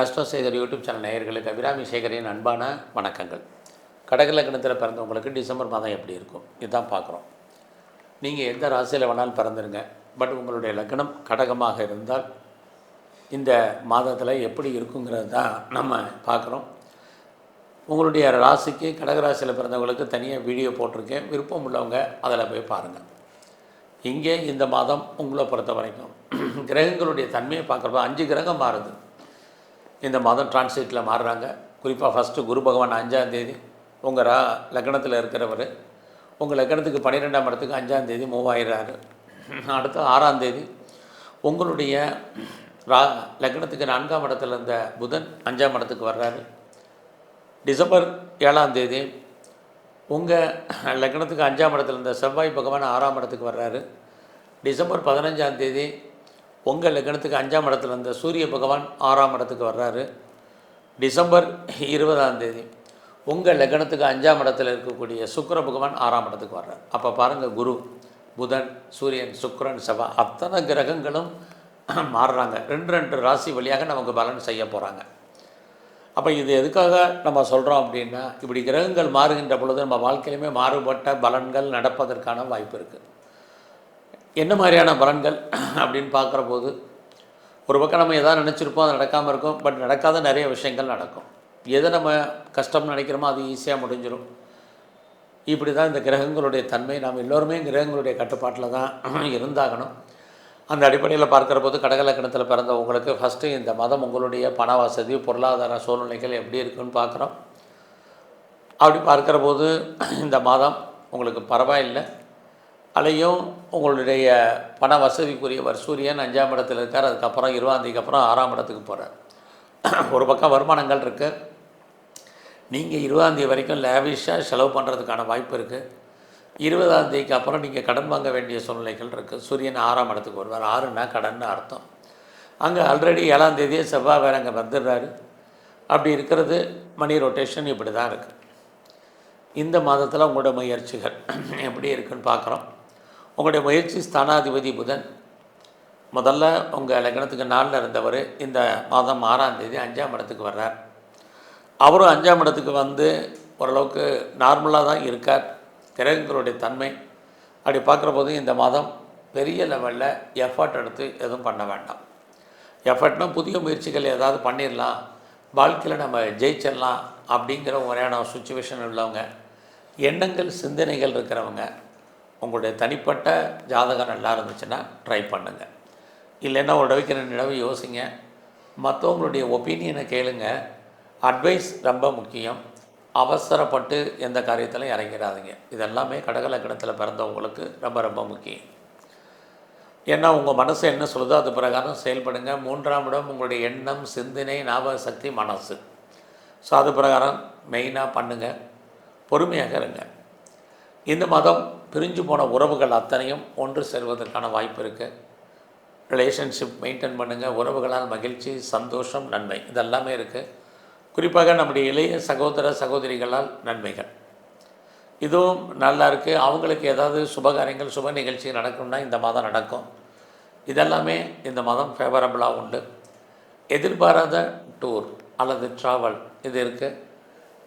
Astro YouTube channel நேயர்களுக்கு அபிராமி சேகரின் அன்பான வணக்கங்கள். கடக லக்னத்தில் பிறந்தவங்களுக்கு டிசம்பர் மாதம் எப்படி இருக்கும்? இதுதான் பார்க்குறோம். நீங்கள் எந்த ராசியில் வேணாலும் பிறந்துருங்க. பட் உங்களுடைய லக்னம் கடகமாக இருந்தால் இந்த மாதத்தில் எப்படி இருக்குங்கிறது தான் நம்ம பார்க்குறோம். உங்களுடைய ராசிக்கு கடகராசியில் பிறந்தவங்களுக்கு தனியாக வீடியோ போட்டிருக்கேன். விருப்பம் உள்ளவங்க அதில் போய் பாருங்கள் இங்கே இந்த மாதம் உங்களை பொறுத்த வரைக்கும் கிரகங்களுடைய தன்மையை பார்க்குறப்ப அஞ்சு கிரகம் மாறுது. இந்த மாதம் டிரான்ஸ்லேட்டில் மாறுறாங்க. குறிப்பாக ஃபஸ்ட்டு குரு பகவான் அஞ்சாந்தேதி உங்கள் ரா லக்னத்தில் இருக்கிறவர் உங்கள் லக்னத்துக்கு பன்னிரெண்டாம் இடத்துக்கு அஞ்சாந்தேதி மூவாயிராரு அடுத்து ஆறாந்தேதி உங்களுடைய ரா லக்னத்துக்கு நான்காம் இடத்துல இருந்த புதன் அஞ்சாம் இடத்துக்கு வர்றாரு. டிசம்பர் ஏழாம் தேதி உங்கள் லக்னத்துக்கு அஞ்சாம் இடத்துல இருந்த செவ்வாய் பகவான் ஆறாம் இடத்துக்கு வர்றாரு. டிசம்பர் பதினஞ்சாம் தேதி உங்கள் லக்னத்துக்கு அஞ்சாம் இடத்துல இருந்த சூரிய பகவான் ஆறாம் இடத்துக்கு வர்றாரு. டிசம்பர் இருபதாம் தேதி. உங்கள் லக்னத்துக்கு அஞ்சாம் இடத்துல இருக்கக்கூடிய சுக்கர பகவான் ஆறாம் இடத்துக்கு வர்றார். அப்போ பாருங்கள் குரு புதன் சூரியன் சுக்கரன் செவ்வாய் அத்தனை கிரகங்களும் மாறுறாங்க. ரெண்டு ரெண்டு ராசி வழியாக நமக்கு பலன் செய்ய போகிறாங்க அப்போ இது எதுக்காக நம்ம சொல்கிறோம் அப்படின்னா இப்படி கிரகங்கள் மாறுகின்ற பொழுது நம்ம வாழ்க்கையிலுமே மாறுபட்ட பலன்கள் நடப்பதற்கான வாய்ப்பு இருக்குது என்ன மாதிரியான பலன்கள் அப்படின்னு பார்க்குற போது ஒரு பக்கம் நம்ம எதாவது நினச்சிருப்போம் அது நடக்காமல் இருக்கும் பட் நடக்காத நிறைய விஷயங்கள் நடக்கும். எதை நம்ம கஷ்டம்னு நினைக்கிறோமோ அது ஈஸியாக முடிஞ்சிடும் இப்படி தான் இந்த கிரகங்களுடைய தன்மை. நாம் எல்லோருமே கிரகங்களுடைய கட்டுப்பாட்டில் தான் இருந்தாகணும். அந்த அடிப்படையில் பார்க்குற போது கடகலக்கணத்தில் பிறந்த உங்களுக்கு ஃபஸ்ட்டு இந்த மதம் உங்களுடைய பண வசதி பொருளாதார சூழ்நிலைகள் எப்படி இருக்குன்னு பார்க்குறோம். அப்படி பார்க்குற போது இந்த மாதம் உங்களுக்கு பரவாயில்லை. அலையும் உங்களுடைய பண வசதிக்குரியவர் சூரியன் அஞ்சாம் இடத்துல இருக்கார் அதுக்கப்புறம் இருபதாந்தேதிக்கு அப்புறம் ஆறாம் இடத்துக்கு போகிறார் ஒரு பக்கம் வருமானங்கள் இருக்குது நீங்கள் இருபதாந்தேதி வரைக்கும் லேவிஷாக செலவு பண்ணுறதுக்கான வாய்ப்பு இருக்குது இருபதாம் தேதிக்கு அப்புறம் நீங்கள் கடன் வாங்க வேண்டிய சூழ்நிலைகள் இருக்குது சூரியன் ஆறாம் இடத்துக்கு வருவார். ஆறுனா கடன் அர்த்தம். அங்கே ஆல்ரெடி ஏழாம் தேதியே செவ்வாய் வேறு அங்கே வந்துடுறாரு. அப்படி இருக்கிறது மணி ரொட்டேஷன் இப்படி தான் இருக்குது இந்த மாதத்தில் உங்களோட முயற்சிகள் எப்படி இருக்குன்னு பார்க்குறோம். உங்களுடைய முயற்சி ஸ்தானாதிபதி புதன். முதல்ல உங்கள் லக்னத்துக்கு நாளில் இருந்தவர் இந்த மாதம் ஆறாம் தேதி அஞ்சாம் இடத்துக்கு வர்றார். அவரும் அஞ்சாம் இடத்துக்கு வந்து ஓரளவுக்கு நார்மலாக தான் இருக்கார். கிரகங்களுடைய தன்மை. அப்படி பார்க்குற போது இந்த மாதம் பெரிய லெவலில் எஃபர்ட் எடுத்து எதுவும் பண்ண வேண்டாம். எஃபர்ட்னால் புதிய முயற்சிகள் ஏதாவது பண்ணிடலாம் வாழ்க்கையில் நம்ம ஜெயிச்சிடலாம் அப்படிங்கிற முறையான சுச்சுவேஷன் உள்ளவங்க. எண்ணங்கள் சிந்தனைகள் இருக்கிறவங்க. உங்களுடைய தனிப்பட்ட ஜாதகம் நல்லா இருந்துச்சுன்னா ட்ரை பண்ணுங்கள் இல்லைன்னா ஒரு தடவைக்கு ரெண்டு தடவை யோசிங்க. மற்றவங்களுடைய ஒப்பீனியனை கேளுங்க. அட்வைஸ் ரொம்ப முக்கியம். அவசரப்பட்டு எந்த காரியத்திலும் இறங்கிடாதீங்க. இதெல்லாமே கடகலக்கணத்தில் பிறந்தவங்களுக்கு ரொம்ப ரொம்ப முக்கியம். ஏன்னா உங்கள் மனசு என்ன சொல்லுதோ அது பிரகாரம் செயல்படுங்க. மூன்றாம் இடம் உங்களுடைய எண்ணம் சிந்தனை ஞாபக சக்தி மனசு. ஸோ அது பிரகாரம் மெயினாக பண்ணுங்கள் பொறுமையாக இருங்க. இந்த மாதம் பிரிஞ்சு போன உறவுகள் அத்தனையும் ஒன்று சேர்வதற்கான வாய்ப்பு இருக்குது ரிலேஷன்ஷிப் மெயின்டைன் பண்ணுங்கள் உறவுகளால் மகிழ்ச்சி சந்தோஷம் நன்மை. இதெல்லாமே இருக்குது குறிப்பாக நம்முடைய இளைய சகோதர சகோதரிகளால் நன்மைகள். இதுவும் நல்லா இருக்குது அவங்களுக்கு ஏதாவது சுபகாரியங்கள் சுப நிகழ்ச்சி நடக்கும்னா இந்த மாதம் நடக்கும். இதெல்லாமே இந்த மாதம் ஃபேவரபுளாக உண்டு. எதிர்பாராத டூர் அல்லது ட்ராவல் இது இருக்குது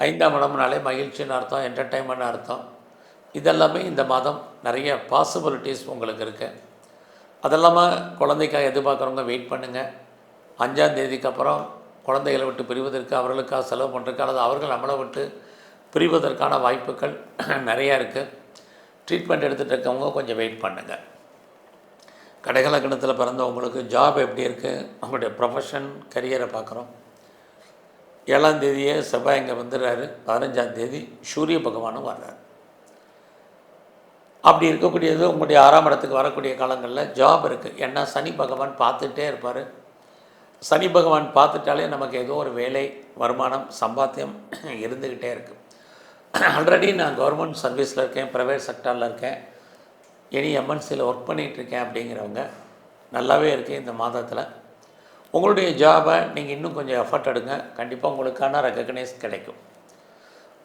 ஐந்தாம் இடம்னாலே மகிழ்ச்சின்னு அர்த்தம் என்டர்டைன்மெண்ட் அர்த்தம். இதெல்லாமே இந்த மாதம் நிறைய பாசிபிலிட்டிஸ் உங்களுக்கு இருக்குது அதெல்லாமல் குழந்தைக்காக எதிர்பார்க்குறவங்க வெயிட் பண்ணுங்கள் அஞ்சாம் தேதிக்கு அப்புறம் குழந்தைகளை விட்டு பிரிவதற்கு அவர்களுக்காக செலவு பண்ணுறதுக்கு அல்லது அவர்கள் நம்மளை விட்டு பிரிவதற்கான வாய்ப்புகள் நிறையா இருக்குது ட்ரீட்மெண்ட் எடுத்துகிட்டு இருக்கவங்க கொஞ்சம் வெயிட் பண்ணுங்கள் கடைகலக்கணத்தில் பிறந்தவங்களுக்கு ஜாப் எப்படி இருக்குது அவங்களுடைய ப்ரொஃபஷன் கரியரை பார்க்குறோம் ஏழாம் தேதியே செவ்வாய் இங்கே வந்துடுறாரு. பதினஞ்சாம் தேதி சூரிய பகவானும் வர்றாரு. அப்படி இருக்கக்கூடியது உங்களுடைய ஆறாம் இடத்துக்கு வரக்கூடிய காலங்களில் ஜாப் இருக்குது ஏன்னா சனி பகவான் பார்த்துட்டே இருப்பார். சனி பகவான் பார்த்துட்டாலே நமக்கு ஏதோ ஒரு வேலை வருமானம் சம்பாத்தியம் இருந்துக்கிட்டே இருக்குது ஆல்ரெடி நான் கவர்மெண்ட் சர்வீஸில் இருக்கேன் ப்ரைவேட் செக்டாரில் இருக்கேன். இனி எம்என்சியில் ஒர்க் பண்ணிகிட்ருக்கேன் அப்படிங்கிறவங்க நல்லாவே இருக்குது இந்த மாதத்தில். உங்களுடைய ஜாபை நீங்கள் இன்னும் கொஞ்சம் எஃபர்ட் எடுங்க. கண்டிப்பாக உங்களுக்கான ரெக்கக்னைஸ் கிடைக்கும்.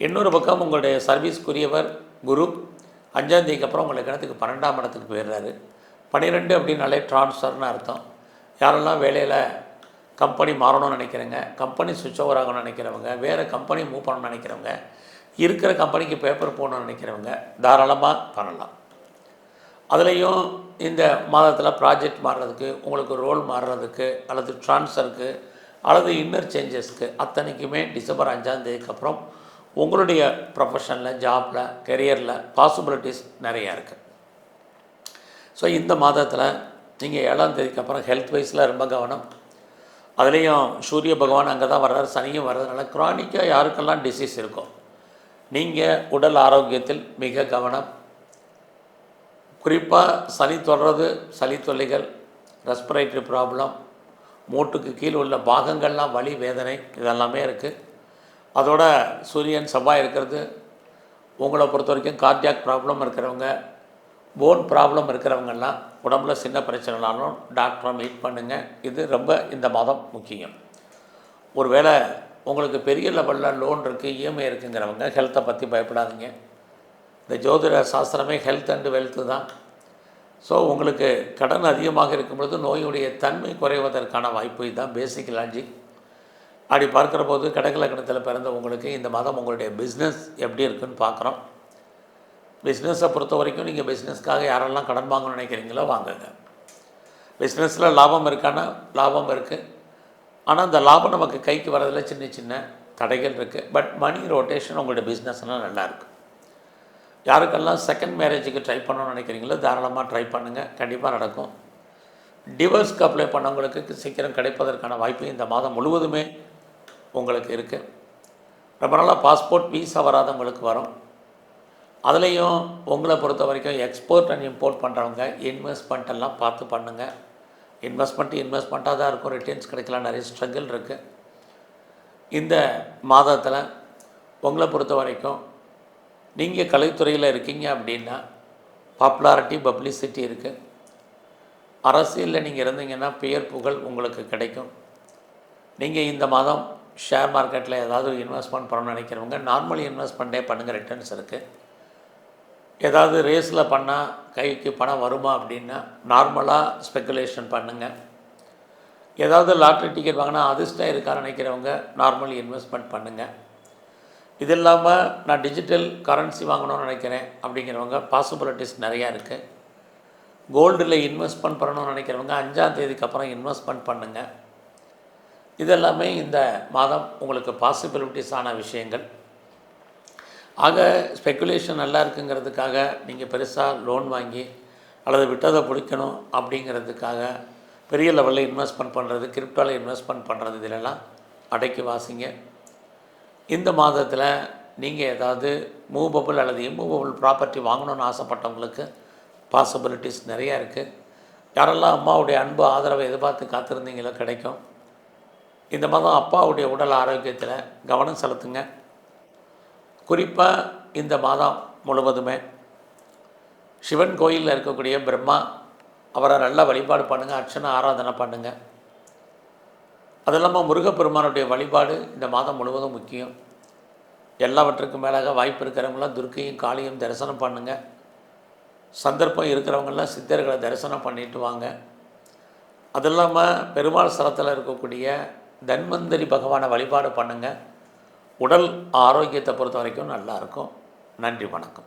இன்னொரு பக்கம் உங்களுடைய சர்வீஸ்க்குரியவர் குரு. அஞ்சாந்தேதிக்கு அப்புறம் உங்களுக்கு கிணத்துக்கு பன்னெண்டாம் இடத்துக்கு போயிடுறாரு. பன்னிரெண்டு அப்படின்னாலே ட்ரான்ஸ்ஃபர்னு அர்த்தம். யாரெல்லாம் வேலையில் கம்பெனி மாறணும்னு நினைக்கிறவங்க கம்பெனி சுவிட்ச் ஓவர் ஆகணும்னு நினைக்கிறவங்க வேறு கம்பெனி மூவ் பண்ணணும்னு நினைக்கிறவங்க இருக்கிற கம்பெனிக்கு பேப்பர் போகணும்னு நினைக்கிறவங்க தாராளமாக பண்ணலாம். அதுலேயும் இந்த மாதத்தில் ப்ராஜெக்ட் மாறுறதுக்கு உங்களுக்கு ரோல் மாறுறதுக்கு அல்லது ட்ரான்ஸ்ஃபருக்கு அல்லது இன்னர் சேஞ்சஸ்க்கு அத்தனைக்குமே டிசம்பர் அஞ்சாந்தேதிக்கு அப்புறம் உங்களுடைய ப்ரொஃபஷனில் ஜாப்பில் கெரியரில் பாசிபிலிட்டிஸ் நிறையா இருக்குது ஸோ இந்த மாதத்தில் நீங்கள் ஏழாம் தேதிக்கு அப்புறம் ஹெல்த் வைஸில் ரொம்ப கவனம். அதுலேயும் சூரிய பகவான் அங்கே தான் வர்றாரு சனியும் வர்றதுனால க்ரானிக்காக யாருக்கெல்லாம் டிசீஸ் இருக்கும் நீங்கள் உடல் ஆரோக்கியத்தில் மிக கவனம். குறிப்பாக சளி தொடுறது சளி தொல்லைகள் ரெஸ்பிரேட்டரி ப்ராப்ளம் மூட்டுக்கு கீழ் உள்ள பாகங்கள்லாம் வலி வேதனை இதெல்லாமே இருக்குது அதோட சூரியன் செவ்வாய் இருக்கிறது. உங்களை பொறுத்த வரைக்கும் கார்டியாக் ப்ராப்ளம் இருக்கிறவங்க போன் ப்ராப்ளம் இருக்கிறவங்கெல்லாம் உடம்புல சின்ன பிரச்சனைனாலும் டாக்டரை மீட் பண்ணுங்கள் இது ரொம்ப இந்த மாதம் முக்கியம். ஒருவேளை உங்களுக்கு பெரிய லெவலில் லோன் இருக்குது இஎம்ஐ இருக்குங்கிறவங்க ஹெல்த்தை பற்றி பயப்படாதீங்க. இந்த ஜோதிட சாஸ்திரமே ஹெல்த் அண்டு வெல்த்து தான். ஸோ உங்களுக்கு கடன் அதிகமாக இருக்கும் பொழுது நோயுடைய தன்மை குறைவதற்கான வாய்ப்பு இதுதான் பேசிக் லாஜிக் அப்படி பார்க்குற போது கடகலக்கணத்தில் பிறந்த உங்களுக்கு இந்த மாதம் உங்களுடைய பிஸ்னஸ் எப்படி இருக்குன்னு பார்க்குறோம். பிஸ்னஸை பொறுத்த வரைக்கும் நீங்கள் பிஸ்னஸ்க்காக யாரெல்லாம் கடன் வாங்கணும்னு நினைக்கிறீங்களோ வாங்குங்க. பிஸ்னஸில் லாபம் இருக்கான்னா லாபம் இருக்குது ஆனால் அந்த லாபம் நமக்கு கைக்கு வரதில் சின்ன சின்ன தடைகள் இருக்குது பட் மணி ரொட்டேஷன் உங்களுடைய பிஸ்னஸ்னால் நல்லாயிருக்கு யாருக்கெல்லாம் செகண்ட் மேரேஜுக்கு ட்ரை பண்ணணும்னு நினைக்கிறீங்களோ தாராளமாக ட்ரை பண்ணுங்கள் கண்டிப்பாக நடக்கும். டிவோர்ஸ்க்கு அப்ளை பண்ணவங்களுக்கு சீக்கிரம் கிடைப்பதற்கான வாய்ப்பு இந்த மாதம் முழுவதுமே உங்களுக்கு இருக்குது ரொம்ப நாளாக பாஸ்போர்ட் வீசா வராதவங்களுக்கு வரும். அதுலேயும் உங்களை பொறுத்த வரைக்கும் எக்ஸ்போர்ட் அண்ட் இம்போர்ட் பண்ணுறவங்க இன்வெஸ்ட்மெண்ட் எல்லாம் பார்த்து பண்ணுங்கள் இன்வெஸ்ட்மெண்ட் இன்வெஸ்ட்மெண்ட்டாக தான் இருக்கும். ரிட்டர்ன்ஸ் கிடைக்கலாம். நிறைய ஸ்ட்ரகிள் இருக்குது இந்த மாதத்தில் உங்களை பொறுத்த வரைக்கும் நீங்கள் கலைத்துறையில் இருக்கீங்க அப்படின்னா பாப்புலாரிட்டி பப்ளிசிட்டி இருக்குது அரசியலில் நீங்கள் இருந்தீங்கன்னா பெயர் புகழ் உங்களுக்கு கிடைக்கும். நீங்கள் இந்த மாதம் ஷேர் மார்க்கெட்டில் ஏதாவது இன்வெஸ்ட்மெண்ட் பண்ணணும்னு நினைக்கிறவங்க நார்மல் இன்வெஸ்ட்மெண்ட்டே பண்ணுங்கள் ரிட்டர்ன்ஸ் இருக்குது ஏதாவது ரேஸில் பண்ணால் கைக்கு பணம் வருமா அப்படின்னா நார்மலாக ஸ்பெக்குலேஷன் பண்ணுங்கள் ஏதாவது லாட்ரி டிக்கெட் வாங்கினா அதிர்ஷ்டம் இருக்கான்னு நினைக்கிறவங்க நார்மல் இன்வெஸ்ட்மெண்ட் பண்ணுங்கள் இது இல்லாமல் நான் டிஜிட்டல் கரன்சி வாங்கணும்னு நினைக்கிறேன் அப்படிங்கிறவங்க பாசிபிலிட்டிஸ் நிறையா இருக்குது கோல்டில் இன்வெஸ்ட்மெண்ட் பண்ணணும்னு நினைக்கிறவங்க அஞ்சாம் தேதிக்கு அப்புறம் இன்வெஸ்ட்மெண்ட் பண்ணுங்கள் இதெல்லாமே இந்த மாதம் உங்களுக்கு பாசிபிலிட்டிஸான விஷயங்கள். ஆக ஸ்பெக்குலேஷன் நல்லா இருக்குங்கிறதுக்காக நீங்கள் பெருசாக லோன் வாங்கி அல்லது விட்டதை பிடிக்கணும் அப்படிங்கிறதுக்காக பெரிய லெவலில் இன்வெஸ்ட்மெண்ட் பண்ணுறது கிரிப்டோவில் இன்வெஸ்ட்மெண்ட் பண்ணுறது இதிலெல்லாம் அடக்கி வாசிங்க. இந்த மாதத்தில் நீங்கள் ஏதாவது மூவபிள் அல்லது இம்மூவபிள் ப்ராப்பர்ட்டி வாங்கணும்னு ஆசைப்பட்டவங்களுக்கு பாசிபிலிட்டிஸ் நிறையா இருக்குது யாரெல்லாம் அம்மாவுடைய அன்பு ஆதரவை எதிர்பார்த்து காத்திருந்தீங்களோ கிடைக்கும். இந்த மாதம் அப்பாவுடைய உடல் ஆரோக்கியத்தில் கவனம் செலுத்துங்க. குறிப்பாக இந்த மாதம் முழுவதுமே சிவன் கோயிலில் இருக்கக்கூடிய பிரம்மா அவரை நல்லா வழிபாடு பண்ணுங்கள் அர்ச்சனை ஆராதனை பண்ணுங்கள் அது இல்லாமல் முருகப்பெருமானுடைய வழிபாடு இந்த மாதம் முழுவதும் முக்கியம். எல்லாவற்றுக்கும் மேலாக வாய்ப்பு இருக்கிறவங்களாம் துர்க்கையும் காளியும் தரிசனம் பண்ணுங்கள் சந்தர்ப்பம் இருக்கிறவங்களாம் சித்தர்களை தரிசனம் பண்ணிட்டு வாங்க. அது இல்லாமல் பெருமாள் ஸ்தலத்தில் இருக்கக்கூடிய தன்வந்தரி பகவானை வழிபாடு பண்ணுங்கள் உடல் ஆரோக்கியத்தை பொறுத்த வரைக்கும் நல்லாயிருக்கும். நன்றி வணக்கம்.